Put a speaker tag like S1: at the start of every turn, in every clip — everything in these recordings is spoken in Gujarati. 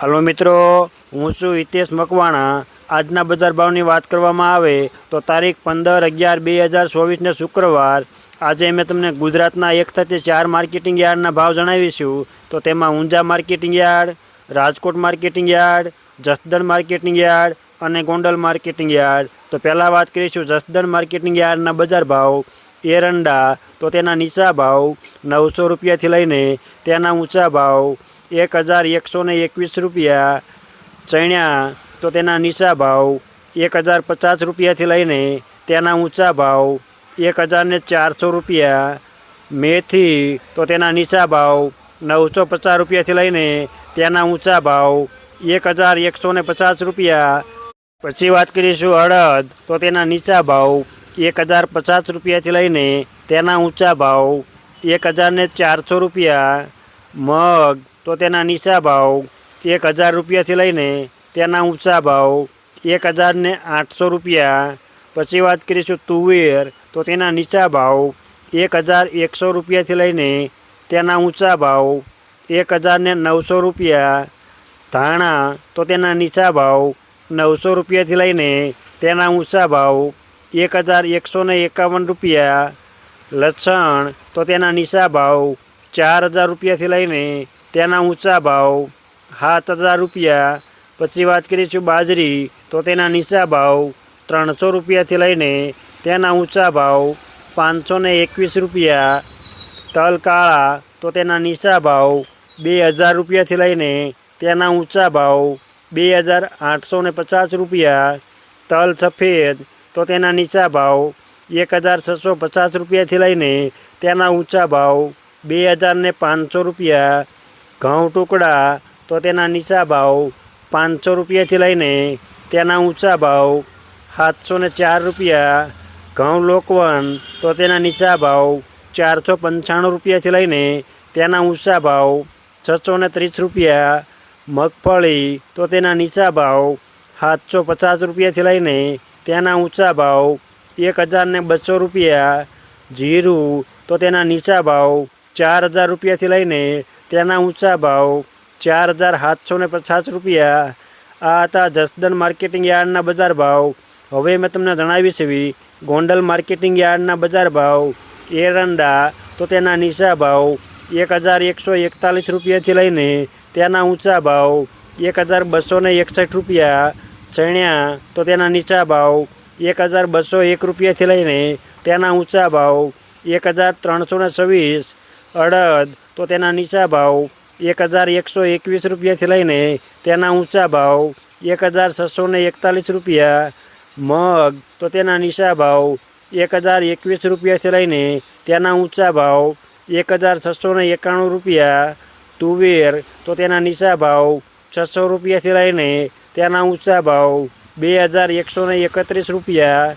S1: હલો મિત્રો, હું છું હિતેશ મકવાણા. આજના બજાર ભાવની વાત કરવામાં આવે તો તારીખ પંદર અગિયાર બે હજાર ચોવીસને શુક્રવાર. આજે મેં તમને ગુજરાતના એક સાથે ચાર માર્કેટિંગ યાર્ડના ભાવ જણાવીશું. તો તેમાં Unjha marketing yard, Rajkot marketing yard, Jasdan marketing yard અને ગોંડલ માર્કેટિંગ યાર્ડ. તો પહેલાં વાત કરીશું જસદણ માર્કેટિંગ યાર્ડના બજાર ભાવ. એરંડા, તો તેના નીચા ભાવ નવસો રૂપિયાથી લઈને તેના ઊંચા ભાવ. એક હજાર એકસો ને એકવીસ રૂપિયા ચણ્યા, તો તેના નીચા ભાવ એક હજાર પચાસ રૂપિયાથી લઈને તેના ઊંચા ભાવ એક હજાર ને ચારસો રૂપિયા. મેથી, તો તેના નીચા ભાવ નવસો પચાસ રૂપિયાથી લઈને તેના ઊંચા ભાવ એક હજાર એકસો ને પચાસ રૂપિયા. પછી વાત કરીશું અડદ તો તેના નીચા ભાવ એક હજાર પચાસ રૂપિયાથી લઈને તેના ઊંચા ભાવ એક હજાર ને ચારસો રૂપિયા. મગ તો તેના નીચા ભાવ એક હજાર રૂપિયાથી લઈને તેના ઊંચા ભાવ એક હજાર ને આઠસો રૂપિયા પછી વાત કરીશું તુવેર તો તેના નીચા ભાવ એક હજાર એકસો રૂપિયાથી લઈને તેના ઊંચા ભાવ એક હજાર ને નવસો રૂપિયા ધાણા તો તેના નીચા ભાવ નવસો રૂપિયાથી લઈને તેના ઊંચા ભાવ એક હજાર એકસો ને એકાવન રૂપિયા લસણ તો તેના નીચા ભાવ ચાર હજાર રૂપિયાથી લઈને તેના ઊંચા ભાવ સાત હજાર રૂપિયા. પછી વાત કરીશું બાજરી, તો તેના નીચા ભાવ ત્રણસો રૂપિયાથી લઈને તેના ઊંચા ભાવ પાંચસો ને એકવીસ રૂપિયા. તલ કાળા, તો તેના નીચા ભાવ બે હજાર રૂપિયાથી લઈને તેના ઊંચા ભાવ બે હજાર આઠસો ને પચાસ રૂપિયા. તલ સફેદ, તો તેના નીચા ભાવ એક હજાર છસો પચાસ રૂપિયાથી લઈને તેના ઊંચા ભાવ બે હજાર ને પાંચસો રૂપિયા. ઘઉં ટુકડા તો તેના નીચા ભાવ પાંચસો રૂપિયાથી લઈને તેના ઊંચા ભાવ સાતસો ને ચાર રૂપિયા. ઘઉં લોકવન તો તેના નીચા ભાવ ચારસો પંચાણું રૂપિયાથી લઈને તેના ઊંચા ભાવ છસો ને ત્રીસ રૂપિયા. મગફળી તો તેના નીચા ભાવ સાતસો પચાસ રૂપિયાથી લઈને તેના ઊંચા ભાવ એક હજાર ને બસો રૂપિયા. જીરું તો તેના નીચા ભાવ ચાર હજાર રૂપિયાથી લઈને તેના ઊંચા ભાવ ચાર હજાર સાતસો ને પચાસ રૂપિયા. આ હતા જસદન માર્કેટિંગ યાર્ડના બજાર ભાવ. હવે મેં તમને જણાવી એવી ગોંડલ માર્કેટિંગ યાર્ડના બજાર ભાવ. એરંડા તો તેના નીચા ભાવ એક હજાર એકસો એકતાલીસ રૂપિયાથી લઈને તેના ઊંચા ભાવ એક હજાર બસો ને એકસઠ રૂપિયા. ચણ્યા તો તેના નીચા ભાવ એક હજાર બસો એક રૂપિયાથી લઈને તેના ઊંચા ભાવ એક હજાર ત્રણસો ને છવ્વીસ. અડદ, તો તેના નીચા ભાવ એક હજાર એકસો એકવીસ રૂપિયાથી લઈને તેના ઊંચા ભાવ એક હજાર છસો ને એકતાલીસ રૂપિયા. મગ, તો તેના નીચા ભાવ એક હજાર એકવીસ રૂપિયાથી લઈને તેના ઊંચા ભાવ એક હજાર છસો ને એકાણું રૂપિયા. તુવેર, તો તેના નીચા ભાવ છસો રૂપિયાથી લઈને તેના ઊંચા ભાવ બે હજાર એકસો ને એકત્રીસ રૂપિયા.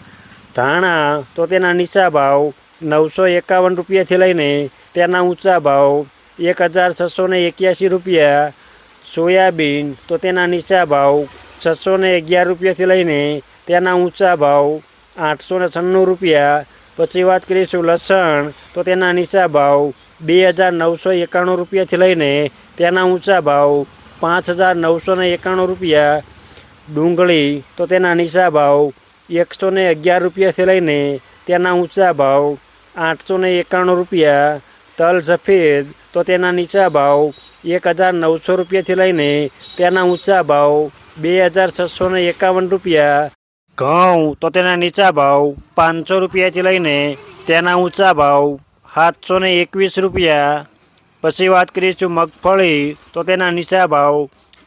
S1: ધાણા, તો તેના નીચા ભાવ નવસો એકાવન રૂપિયાથી લઈને તેના ઊંચા ભાવ એક હજાર છસો એક્યાસી રૂપિયા. સોયાબીન તો તેના નીચા ભાવ છસો અગિયાર રૂપિયાથી લઈને તેના ઊંચા ભાવ આઠસો છન્નું રૂપિયા. પછી વાત કરીશું લસણ તો તેના નીચા ભાવ બે હજાર નવસો એકાણું રૂપિયાથી લઈને તેના ઊંચા ભાવ પાંચ હજાર નવસો એકાણું રૂપિયા. ડુંગળી તો તેના નીચા ભાવ એકસો અગિયાર રૂપિયાથી લઈને તેના ઊંચા ભાવ આઠસો એકાણું રૂપિયા. તલ સફેદ તો તેના નીચા ભાવ એક હજાર નવસો રૂપિયાથી લઈને તેના ઊંચા ભાવ બે હજાર છસો ને એકાવન રૂપિયા. ઘઉં, તો તેના નીચા ભાવ પાંચસો રૂપિયાથી લઈને તેના ઊંચા ભાવ સાતસો ને એકવીસ રૂપિયા. પછી વાત કરીશું મગફળી, તો તેના નીચા ભાવ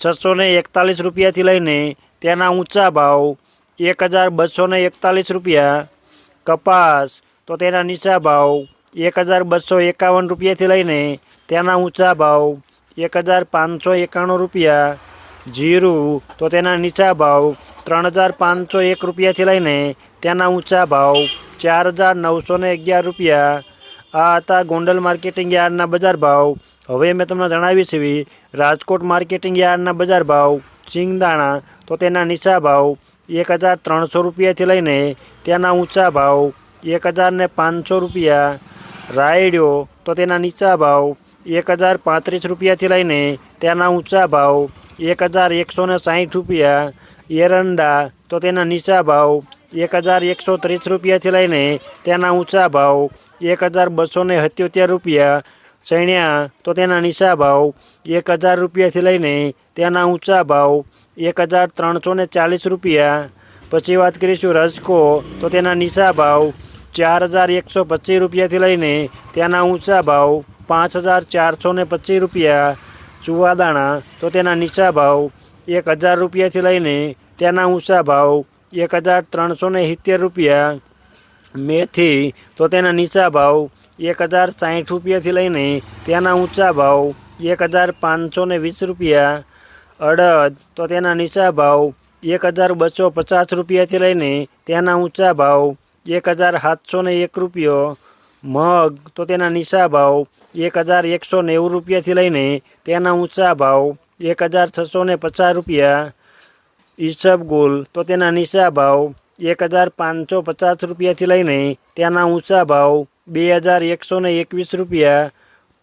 S1: છસો ને એકતાલીસ રૂપિયાથી લઈને તેના ઊંચા ભાવ એક હજાર બસો એકતાલીસ રૂપિયા. કપાસ, તો તેના નીચા ભાવ એક હજાર બસો એકાવન રૂપિયાથી લઈને તેના ઊંચા ભાવ એક હજાર પાંચસો એકાણું રૂપિયા, જીરું તો તેના નીચા ભાવ ત્રણ હજાર પાંચસો એક રૂપિયાથી લઈને તેના ઊંચા ભાવ ચાર હજાર નવસો ને અગિયાર રૂપિયા. આ હતા ગોંડલ માર્કેટિંગ યાર્ડના બજાર ભાવ. હવે મેં તમને જણાવી છે રાજકોટ માર્કેટિંગ યાર્ડના બજાર ભાવ. સિંગદાણા તો તેના નીચા ભાવ એક હજાર ત્રણસો રૂપિયાથી લઈને તેના ઊંચા ભાવ એક હજાર પાંચસો રૂપિયા. રાયડ્યો તો તેના નીચા ભાવ એક હજાર પાંત્રીસ રૂપિયાથી લઈને તેના ઊંચા ભાવ એક હજાર એકસો ને સાહીઠ રૂપિયા. એરંડા તો તેના નીચા ભાવ એક હજાર એકસો ત્રીસ રૂપિયાથી લઈને તેના ઊંચા ભાવ એક હજાર બસો ને સત્યોતેર રૂપિયા. ચણ્યા તો તેના નીચા ભાવ એક હજાર રૂપિયાથી લઈને તેના ઊંચા ભાવ એક હજાર ત્રણસો ને ચાલીસ રૂપિયા. પછી વાત કરીશું રજકો તો તેના નીચા ભાવ ચાર હજાર એકસો પચીસ રૂપિયાથી લઈને તેના ઊંચા ભાવ પાંચ હજાર ચારસો ને પચીસ રૂપિયા. ચુવાદાણા તો તેના નીચા ભાવ એક હજાર રૂપિયાથી લઈને તેના ઊંચા ભાવ એક હજાર ત્રણસો ને સિત્તેર રૂપિયા. મેથી, તો તેના નીચા ભાવ એક હજાર સાઠ રૂપિયાથી લઈને તેના ઊંચા ભાવ એક હજાર પાંચસો ને વીસ રૂપિયા. અડદ, તો તેના નીચા ભાવ એક હજાર બસો પચાસ રૂપિયાથી લઈને તેના ઊંચા ભાવ એક હજાર સાતસો ને એક રૂપિયો, મગ, તો તેના નીચા ભાવ એક હજાર એકસો નેવું રૂપિયાથી લઈને તેના ઊંચા ભાવ એક હજાર છસો ને પચાસ રૂપિયા. ઈસબગુલ તો તેના નીચા ભાવ એક હજાર પાંચસો પચાસ રૂપિયાથી લઈને તેના ઊંચા ભાવ બે હજાર એકસો ને એકવીસ રૂપિયા.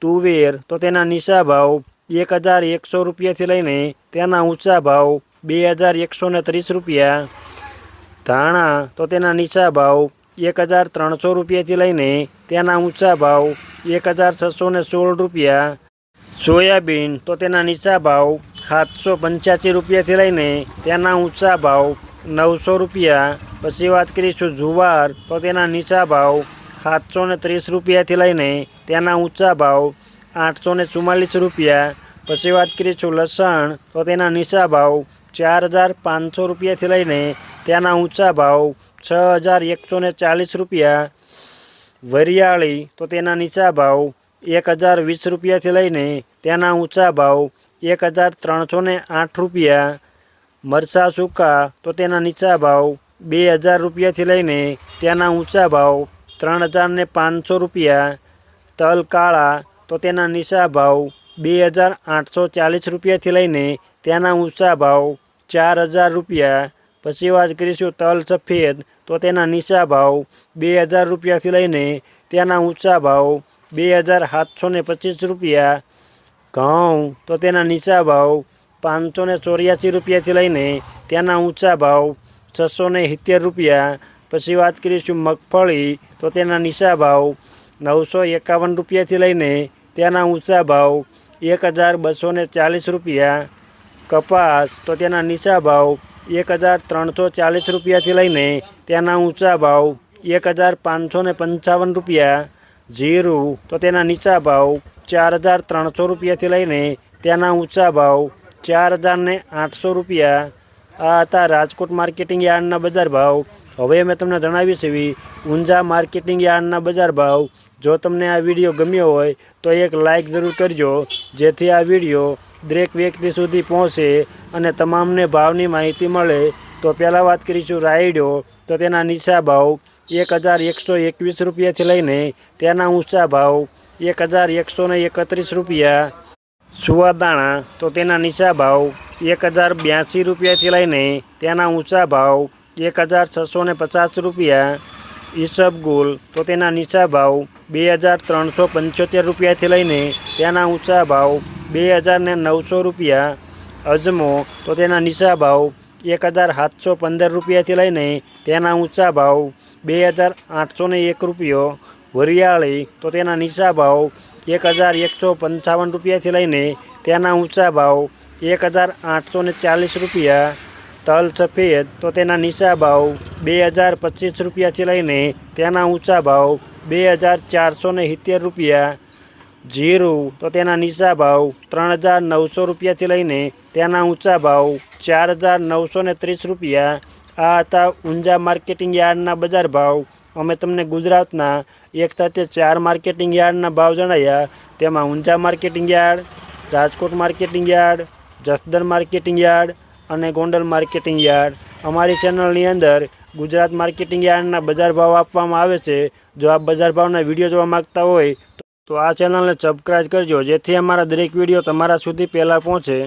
S1: તુવેર, તો તેના નીચા ભાવ એક હજાર એકસો રૂપિયાથી લઈને તેના ઊંચા ભાવ બે હજાર એકસો ને ત્રીસ રૂપિયા. ધાણા તો તેના નીચા ભાવ એક હજાર ત્રણસો રૂપિયાથી લઈને તેના ઊંચા ભાવ એક હજાર છસો ને સોળ રૂપિયા. સોયાબીન તો તેના નીચા ભાવ સાતસો પંચ્યાસી રૂપિયાથી લઈને તેના ઊંચા ભાવ નવસો રૂપિયા. પછી વાત કરીશું જુવાર તો તેના નીચા ભાવ સાતસો ને ત્રીસ રૂપિયાથી લઈને તેના ઊંચા ભાવ આઠસો ને ચુમ્માલીસ રૂપિયા. પછી વાત કરીશું લસણ તો તેના નીચા ભાવ ચાર હજાર પાંચસો રૂપિયાથી લઈને તેના ઊંચા ભાવ છ હજાર એકસો ને ચાલીસ રૂપિયા. વરિયાળી તો તેના નીચા ભાવ એક હજાર વીસ રૂપિયાથી લઈને તેના ઊંચા ભાવ એક હજાર ત્રણસો ને આઠ રૂપિયા. મરચાં સૂકા તો તેના નીચા ભાવ બે હજાર રૂપિયાથી લઈને તેના ઊંચા ભાવ ત્રણ હજાર ને પાંચસો રૂપિયા. તલ કાળા તો તેના નીચા ભાવ બે હજાર આઠસો ચાલીસ રૂપિયાથી લઈને તેના ઊંચા ભાવ ચાર હજાર રૂપિયા. પછી વાત કરીશું તલ સફેદ, તો તેના નીચા ભાવ બે હજાર રૂપિયાથી લઈને તેના ઊંચા ભાવ બે હજાર સાતસો ને પચીસ રૂપિયા. ઘઉં, તો તેના નીચા ભાવ પાંચસો ને ચોર્યાસી રૂપિયાથી લઈને તેના ઊંચા ભાવ છસો ને સિત્તેર રૂપિયા. પછી વાત કરીશું મગફળી, તો તેના નીચા ભાવ નવસો એકાવન રૂપિયાથી લઈને તેના ઊંચા ભાવ એક હજાર બસો ચાલીસ રૂપિયા. કપાસ, તો તેના નીચા ભાવ એક હજાર ત્રણસો ચાલીસ રૂપિયાથી લઈને તેના ઊંચા ભાવ એક હજાર પાંચસો ને પંચાવન રૂપિયા, જીરું તો તેના નીચા ભાવ ચાર હજાર ત્રણસો રૂપિયાથી લઈને તેના ઊંચા ભાવ ચાર હજાર આઠસો રૂપિયા આ હતા રાજકોટ માર્કેટિંગ યાર્ડના બજાર ભાવ. હવે મેં તમને જણાવી એવી ઊંઝા માર્કેટિંગ યાર્ડના બજાર ભાવ. જો તમને આ વીડિયો ગમ્યો હોય, તો એક લાઇક જરૂર કરજો, જેથી આ વીડિયો દરેક વ્યક્તિ સુધી પહોંચે અને તમામને ભાવની માહિતી મળે. તો પહેલાં વાત કરીશું રાયડો. તો તેના નીચા ભાવ એક હજાર એકસો એકવીસ રૂપિયાથી લઈને તેના ઊંચા ભાવ એક હજાર એકસો એકત્રીસ રૂપિયા. સુવાદાણા તો તેના નીચા ભાવ એક હજાર બ્યાસી રૂપિયાથી લઈને તેના ઊંચા ભાવ એક હજાર છસો ને પચાસ રૂપિયા. ઈસબગુલ તો તેના નીચા ભાવ બે હજાર ત્રણસો પંચોતેર રૂપિયાથી લઈને તેના ઊંચા ભાવ બે હજાર ને નવસો રૂપિયા. અજમો, તો તેના નીચા ભાવ એક હજાર સાતસો પંદર રૂપિયાથી લઈને તેના ઊંચા ભાવ બે હજાર આઠસો ને એક રૂપિયો. વરિયાળી, તો તેના નીચા ભાવ એક હજાર એકસો પંચાવન રૂપિયાથી લઈને તેના ઊંચા ભાવ એક હજાર આઠસો ચાલીસ રૂપિયા. તલ સફેદ, તો તેના નીચા ભાવ બે હજાર પચીસ રૂપિયાથી લઈને તેના ઊંચા ભાવ બે હજાર ચારસો ને સિત્તેર રૂપિયા. જીરું, તો તેના નીચા ભાવ ત્રણ હજાર નવસો રૂપિયાથી લઈને તેના ઊંચા ભાવ ચાર હજાર નવસો ને ત્રીસ રૂપિયા. આ હતા ઊંઝા માર્કેટિંગ યાર્ડના બજાર ભાવ. અમે તમને ગુજરાતના એક સાથે ચાર માર્કેટિંગ યાર્ડના ભાવ જણાવ્યા તેમાં Unjha marketing yard, Rajkot marketing yard, Jasdan marketing yard અને ગોંડલ માર્કેટિંગ યાર્ડ. અમારી ચેનલની અંદર ગુજરાત માર્કેટિંગ યાર્ડના બજાર ભાવ આપવામાં આવે છે. જો આપ બજાર ભાવના વીડિયો જોવા માગતા હોય, તો આ ચેનલને સબસ્ક્રાઈબ કરજો, જેથી અમારા દરેક વીડિયો તમારા સુધી પહેલાં પહોંચે.